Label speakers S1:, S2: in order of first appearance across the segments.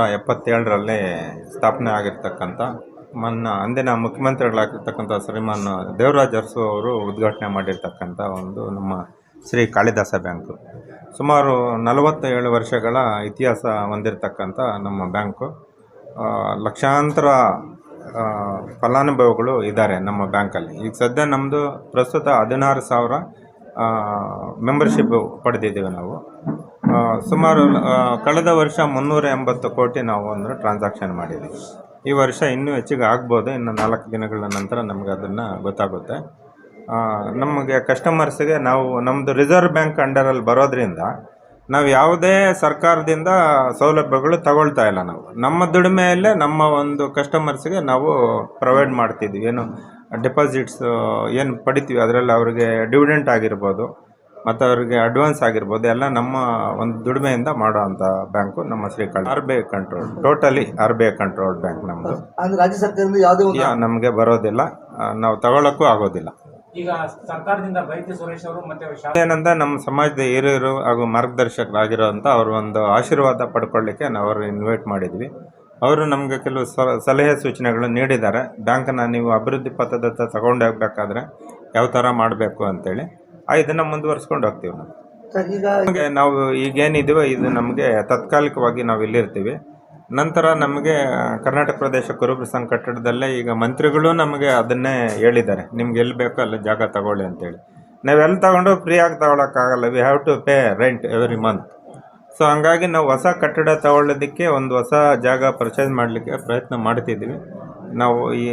S1: ನೂರ ಎಪ್ಪತ್ತೇಳರಲ್ಲಿ ಸ್ಥಾಪನೆ ಆಗಿರ್ತಕ್ಕಂಥ ಮನ್ನ ಅಂದಿನ ಮುಖ್ಯಮಂತ್ರಿಗಳಾಗಿರ್ತಕ್ಕಂಥ ಶ್ರೀಮಾನ್ ದೇವರಾಜ್ ಅರಸು ಅವರು ಉದ್ಘಾಟನೆ ಮಾಡಿರ್ತಕ್ಕಂಥ ಒಂದು ನಮ್ಮ ಶ್ರೀ ಕಾಳಿದಾಸ ಬ್ಯಾಂಕು. ಸುಮಾರು ನಲವತ್ತೇಳು ವರ್ಷಗಳ ಇತಿಹಾಸ ಹೊಂದಿರತಕ್ಕಂಥ ನಮ್ಮ ಬ್ಯಾಂಕು. ಲಕ್ಷಾಂತರ ಫಲಾನುಭವಿಗಳು ಇದ್ದಾರೆ ನಮ್ಮ ಬ್ಯಾಂಕಲ್ಲಿ. ಈಗ ಸದ್ಯ ನಮ್ಮದು ಪ್ರಸ್ತುತ ಹದಿನಾರು ಸಾವಿರ ಮೆಂಬರ್ಶಿಪ್ ಪಡೆದಿದ್ದೀವಿ ನಾವು. ಸುಮಾರು ಕಳೆದ ವರ್ಷ ಮುನ್ನೂರ ಎಂಬತ್ತು ಕೋಟಿ ನಾವು ಅಂದರೆ ಟ್ರಾನ್ಸಾಕ್ಷನ್ ಮಾಡಿದ್ದೀವಿ ಈ ವರ್ಷ ಇನ್ನೂ ಹೆಚ್ಚಿಗೆ ಆಗ್ಬೋದು. ಇನ್ನು ನಾಲ್ಕು ದಿನಗಳ ನಂತರ ನಮಗೆ ಅದನ್ನು ಗೊತ್ತಾಗುತ್ತೆ. ನಮಗೆ ಕಸ್ಟಮರ್ಸ್ಗೆ ನಾವು ನಮ್ಮದು ರಿಸರ್ವ್ ಬ್ಯಾಂಕ್ ಅಂಡರಲ್ಲಿ ಬರೋದ್ರಿಂದ ನಾವು ಯಾವುದೇ ಸರ್ಕಾರದಿಂದ ಸೌಲಭ್ಯಗಳು ತಗೊಳ್ತಾ ಇಲ್ಲ ನಾವು. ನಮ್ಮ ದುಡಿಮೆಯಲ್ಲೇ ನಮ್ಮ ಒಂದು ಕಸ್ಟಮರ್ಸ್ಗೆ ನಾವು ಪ್ರೊವೈಡ್ ಮಾಡ್ತಿದ್ವಿ. ಏನು ಡೆಪಾಸಿಟ್ಸ್ ಏನು ಪಡಿತೀವಿ, ಅದರಲ್ಲಿ ಅವರಿಗೆ ಡಿವಿಡೆಂಟ್ ಆಗಿರ್ಬೋದು. ಮತ್ತು ಅವರಿಗೆ ಅಡ್ವಾನ್ಸ್ ಆಗಿರ್ಬೋದು ಎಲ್ಲ ನಮ್ಮ ಒಂದು ದುಡಿಮೆಯಿಂದ ಮಾಡೋ ಅಂಥ ಬ್ಯಾಂಕು ನಮ್ಮ ಶ್ರೀಕಾಳ R B I control totally R B I control bank ನಮ್ಮದು
S2: ಅಂದ್ರೆ ರಾಜ್ಯ ಸರ್ಕಾರದಿಂದ ಯಾವುದೇ ಒಂದು
S1: ನಮಗೆ ಬರೋದಿಲ್ಲ. ಆ, ನಾವು ತಗೊಳ್ಳೋಕ್ಕೂ ಆಗೋದಿಲ್ಲ.
S3: ಈಗ ಸರ್ಕಾರದಿಂದ ಬೈತಿ ಸುರೇಶ್ ಅವರು ಮತ್ತೆ
S1: ಏನಂದ ನಮ್ಮ ಸಮಾಜದ ಹಿರಿಯರು ಹಾಗೂ ಮಾರ್ಗದರ್ಶಕರಾಗಿರೋಂಥ ಅವ್ರ ಒಂದು ಆಶೀರ್ವಾದ ಪಡ್ಕೊಳ್ಳಿಕ್ಕೆ ನಾವು ಅವ್ರು ಇನ್ವೈಟ್ ಮಾಡಿದ್ವಿ. ಅವರು ನಮಗೆ ಕೆಲವು ಸ- ಸಲಹೆ ಸೂಚನೆಗಳು ನೀಡಿದ್ದಾರೆ. ಬ್ಯಾಂಕನ್ನ ನೀವು ಅಭಿವೃದ್ಧಿ ಪಥದತ್ತ ತಗೊಂಡೋಗ್ಬೇಕಾದ್ರೆ ಯಾವ ಥರ ಮಾಡಬೇಕು ಅಂತೇಳಿ. ಆ ಇದನ್ನು ಮುಂದುವರ್ಸ್ಕೊಂಡು ಹೋಗ್ತೀವಿ ನಾವು.
S2: ಸರ್ ಈಗ
S1: ನಮಗೆ ನಾವು ಈಗೇನಿದೆಯೋ ಇದು ನಮಗೆ ತಾತ್ಕಾಲಿಕವಾಗಿ ನಾವು ಇಲ್ಲಿರ್ತೀವಿ. ನಂತರ ನಮಗೆ ಕರ್ನಾಟಕ ಪ್ರದೇಶ ಕುರುಬ ಸಂಘ ಕಟ್ಟಡದಲ್ಲೇ ಈಗ ಮಂತ್ರಿಗಳು ನಮಗೆ ಅದನ್ನೇ ಹೇಳಿದ್ದಾರೆ. ನಿಮ್ಗೆ ಎಲ್ಲಿ ಬೇಕೋ ಅಲ್ಲಿ ಜಾಗ ತಗೊಳ್ಳಿ ಅಂತೇಳಿ. ನಾವೆಲ್ಲಿ ತಗೊಂಡು ಫ್ರೀಯಾಗಿ ತಗೊಳಕ್ಕಾಗಲ್ಲ. We have to pay rent every month so ಹಂಗಾಗಿ ನಾವು ಹೊಸ ಕಟ್ಟಡ ತಗೊಳ್ಳೋದಕ್ಕೆ ಒಂದು ಹೊಸ ಜಾಗ ಪರ್ಚೇಸ್ ಮಾಡಲಿಕ್ಕೆ ಪ್ರಯತ್ನ ಮಾಡ್ತಿದ್ದೀವಿ. ನಾವು ಈ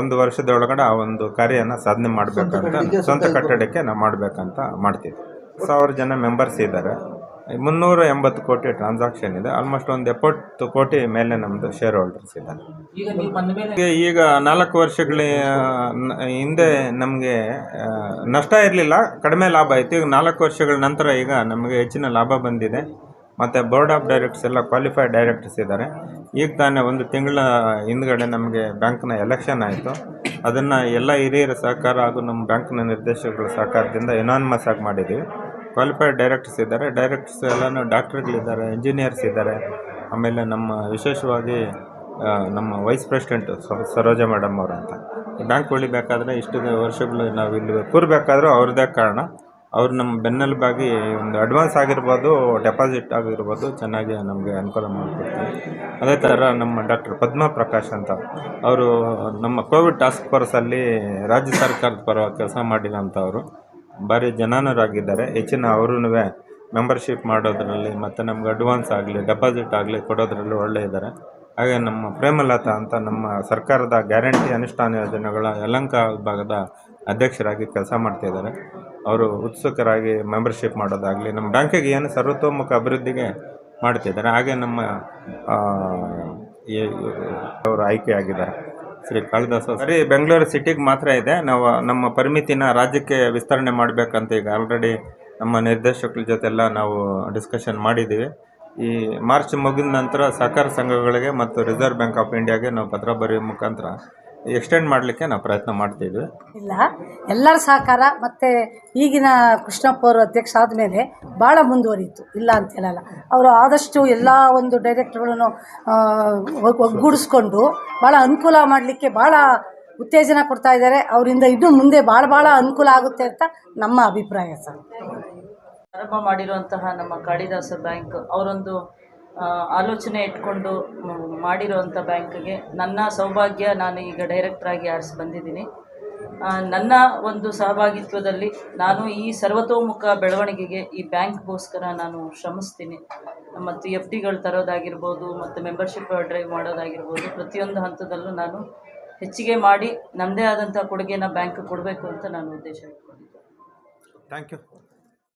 S1: ಒಂದು ವರ್ಷದ ಒಳಗಡೆ ಆ ಒಂದು ಕಾರ್ಯನ ಸಾಧನೆ ಮಾಡಬೇಕಂತ ಸ್ವಂತ ಕಟ್ಟಡಕ್ಕೆ ನಾವು ಮಾಡಬೇಕಂತ ಮಾಡ್ತಿದ್ವಿ. ಸಾವಿರ ಜನ ಮೆಂಬರ್ಸ್ ಇದ್ದಾರೆ. ಮುನ್ನೂರ ಎಂಬತ್ತು ಕೋಟಿ ಟ್ರಾನ್ಸಾಕ್ಷನ್ ಇದೆ. ಆಲ್ಮೋಸ್ಟ್ ಒಂದು ಎಪ್ಪತ್ತು ಕೋಟಿ ಮೇಲೆ ನಮ್ಮದು ಶೇರ್ ಹೋಲ್ಡರ್ಸ್ ಇದ್ದಾರೆ.
S3: ಈಗ
S1: ನಾಲ್ಕು ವರ್ಷಗಳ ಹಿಂದೆ ನಮಗೆ ನಷ್ಟ ಇರಲಿಲ್ಲ. ಕಡಿಮೆ ಲಾಭ ಆಯಿತು. ಈಗ ನಾಲ್ಕು ವರ್ಷಗಳ ನಂತರ ಈಗ ನಮಗೆ ಹೆಚ್ಚಿನ ಲಾಭ ಬಂದಿದೆ. ಮತ್ತು ಬೋರ್ಡ್ ಆಫ್ ಡೈರೆಕ್ಟರ್ಸ್ ಎಲ್ಲ ಕ್ವಾಲಿಫೈಡ್ ಡೈರೆಕ್ಟರ್ಸ್ ಇದ್ದಾರೆ. ಈಗ ತಾನೇ ಒಂದು ತಿಂಗಳ ಹಿಂದ್ಗಡೆ ನಮಗೆ ಬ್ಯಾಂಕ್ನ ಎಲೆಕ್ಷನ್ ಆಯಿತು. ಅದನ್ನು ಎಲ್ಲ ಹಿರಿಯರ ಸಹಕಾರ ಹಾಗೂ ನಮ್ಮ ಬ್ಯಾಂಕ್ನ ನಿರ್ದೇಶಕರ ಸಹಕಾರದಿಂದ ಎನಾನ್ಮಸ್ ಆಗಿ ಮಾಡಿದ್ದೀವಿ ಕ್ವಾಲಿಫೈಡ್ ಡೈರೆಕ್ಟರ್ಸ್ ಇದ್ದಾರೆ. ಡೈರೆಕ್ಟರ್ಸ್ ಎಲ್ಲನೂ ಡಾಕ್ಟ್ರುಗಳಿದ್ದಾರೆ ಇಂಜಿನಿಯರ್ಸ್ ಇದ್ದಾರೆ. ಆಮೇಲೆ ನಮ್ಮ ವಿಶೇಷವಾಗಿ ನಮ್ಮ ವೈಸ್ ಪ್ರೆಸಿಡೆಂಟ್ ಸರೋಜಾ ಮೇಡಮ್ ಅವರು ಅಂತ. ಬ್ಯಾಂಕ್ ಉಳಿಬೇಕಾದ್ರೆ ಇಷ್ಟು ವರ್ಷಗಳು ನಾವು ಇಲ್ಲಿ ಕೂರಬೇಕಾದ್ರೂ ಅವ್ರದ್ದೇ ಕಾರಣ. ಅವ್ರು ನಮ್ಮ ಬೆನ್ನೆಲುಬಾಗಿ ಒಂದು ಅಡ್ವಾನ್ಸ್ ಆಗಿರ್ಬೋದು ಡೆಪಾಸಿಟ್ ಆಗಿರ್ಬೋದು, ಚೆನ್ನಾಗಿ ನಮಗೆ ಅನುಕೂಲ ಮಾಡಿಕೊಡ್ತೀವಿ ಅದೇ ಥರ ನಮ್ಮ ಡಾಕ್ಟರ್ ಪದ್ಮ ಪ್ರಕಾಶ್ ಅಂತ, ಅವರು ನಮ್ಮ ಕೋವಿಡ್ ಟಾಸ್ಕ್ ಫೋರ್ಸಲ್ಲಿ ರಾಜ್ಯ ಸರ್ಕಾರದ ಪರವಾಗಿ ಕೆಲಸ ಮಾಡಿರೋಂಥವ್ರು ಭಾರಿ ಜನಾನರಾಗಿದ್ದಾರೆ. ಹೆಚ್ಚಿನ ಅವರೂ ಮೆಂಬರ್ಶಿಪ್ ಮಾಡೋದರಲ್ಲಿ ಮತ್ತು ನಮ್ಗೆ ಅಡ್ವಾನ್ಸ್ ಆಗಲಿ ಡೆಪಾಸಿಟ್ ಆಗಲಿ ಕೊಡೋದ್ರಲ್ಲಿ ಒಳ್ಳೆ ಇದ್ದಾರೆ ಹಾಗೆ ನಮ್ಮ ಪ್ರೇಮಲತಾ ಅಂತ ನಮ್ಮ ಸರ್ಕಾರದ ಗ್ಯಾರಂಟಿ ಅನುಷ್ಠಾನ ಯೋಜನೆಗಳ ಯಲಂಕ ವಿಭಾಗದ ಅಧ್ಯಕ್ಷರಾಗಿ ಕೆಲಸ ಮಾಡ್ತಾಯಿದ್ದಾರೆ ಅವರು ಉತ್ಸುಕರಾಗಿ ಮೆಂಬರ್ಶಿಪ್ ಮಾಡೋದಾಗಲಿ, ನಮ್ಮ ಬ್ಯಾಂಕಿಗೆ ಏನು ಸರ್ವತೋಮುಖ ಅಭಿವೃದ್ಧಿಗೆ ಮಾಡ್ತಿದ್ದಾರೆ ಹಾಗೆ ನಮ್ಮ ಅವರು ಆಯ್ಕೆಯಾಗಿದ್ದಾರೆ ಶ್ರೀ ಕಾಳಿದಾಸ ಸರಿ. ಬೆಂಗಳೂರು ಸಿಟಿಗೆ ಮಾತ್ರ ಇದೆ. ನಾವು, ನಮ್ಮ ಪರಿಮಿತಿನ ರಾಜ್ಯಕ್ಕೆ ವಿಸ್ತರಣೆ ಮಾಡಬೇಕಂತ ಈಗ ಆಲ್ರೆಡಿ ನಮ್ಮ ನಿರ್ದೇಶಕರ ಜೊತೆಲ್ಲ ನಾವು ಡಿಸ್ಕಷನ್ ಮಾಡಿದ್ದೀವಿ. ಈ ಮಾರ್ಚ್ ಮುಗಿದ ನಂತರ ಸಹಕಾರ ಸಂಘಗಳಿಗೆ ಮತ್ತು ರಿಸರ್ವ್ ಬ್ಯಾಂಕ್ ಆಫ್ ಇಂಡಿಯಾಗೆ ನಾವು ಪತ್ರ ಬರೆಯೋ ಮುಖಾಂತರ ಎಕ್ಸ್ಟೆಂಡ್ ಮಾಡಲಿಕ್ಕೆ ನಾವು ಪ್ರಯತ್ನ ಮಾಡ್ತಿದ್ವಿ
S4: ಇಲ್ಲ ಎಲ್ಲರ ಸಹಕಾರ ಮತ್ತು ಈಗಿನ ಕೃಷ್ಣಪ್ಪ ಅವರು ಅಧ್ಯಕ್ಷ ಆದಮೇಲೆ ಭಾಳ ಮುಂದುವರಿಯಿತು ಇಲ್ಲ ಅಂತ ಹೇಳಲ್ಲ. ಅವರು ಆದಷ್ಟು ಎಲ್ಲ ಒಂದು ಡೈರೆಕ್ಟ್ರುಗಳನ್ನು ಒಗ್ಗೂಡಿಸ್ಕೊಂಡು ಭಾಳ ಅನುಕೂಲ ಮಾಡಲಿಕ್ಕೆ ಭಾಳ ಉತ್ತೇಜನ ಕೊಡ್ತಾ ಇದ್ದಾರೆ. ಅವರಿಂದ ಇದು ಮುಂದೆ ಭಾಳ ಭಾಳ ಅನುಕೂಲ ಆಗುತ್ತೆ ಅಂತ ನಮ್ಮ ಅಭಿಪ್ರಾಯ ಸರ್.
S5: ಪ್ರಾರಂಭ ಮಾಡಿರುವಂತಹ ನಮ್ಮ ಕಾಳಿದಾಸ ಬ್ಯಾಂಕ್ ಅವರೊಂದು ಆಲೋಚನೆ ಇಟ್ಕೊಂಡು ಮಾಡಿರೋವಂಥ ಬ್ಯಾಂಕ್ಗೆ ನನ್ನ ಸೌಭಾಗ್ಯ ನಾನು ಈಗ ಡೈರೆಕ್ಟ್ರಾಗಿ ಆರಿಸಿ ಬಂದಿದ್ದೀನಿ. ನನ್ನ ಒಂದು ಸಹಭಾಗಿತ್ವದಲ್ಲಿ ನಾನು ಈ ಸರ್ವತೋಮುಖ ಬೆಳವಣಿಗೆಗೆ ಈ ಬ್ಯಾಂಕ್ಗೋಸ್ಕರ ನಾನು ಶ್ರಮಿಸ್ತೀನಿ. ಮತ್ತು ಎಫ್ ಡಿಗಳು ತರೋದಾಗಿರ್ಬೋದು, ಮತ್ತು ಮೆಂಬರ್ಶಿಪ್ ಡ್ರೈವ್ ಮಾಡೋದಾಗಿರ್ಬೋದು, ಪ್ರತಿಯೊಂದು ಹಂತದಲ್ಲೂ ನಾನು ಹೆಚ್ಚಿಗೆ ಮಾಡಿ ನನ್ನದೇ ಆದಂಥ ಕೊಡುಗೆನ ಬ್ಯಾಂಕ್ ಕೊಡಬೇಕು ಅಂತ ನಾನು ಉದ್ದೇಶ ಇಟ್ಕೊಂಡಿದ್ದೆ.
S1: Thank you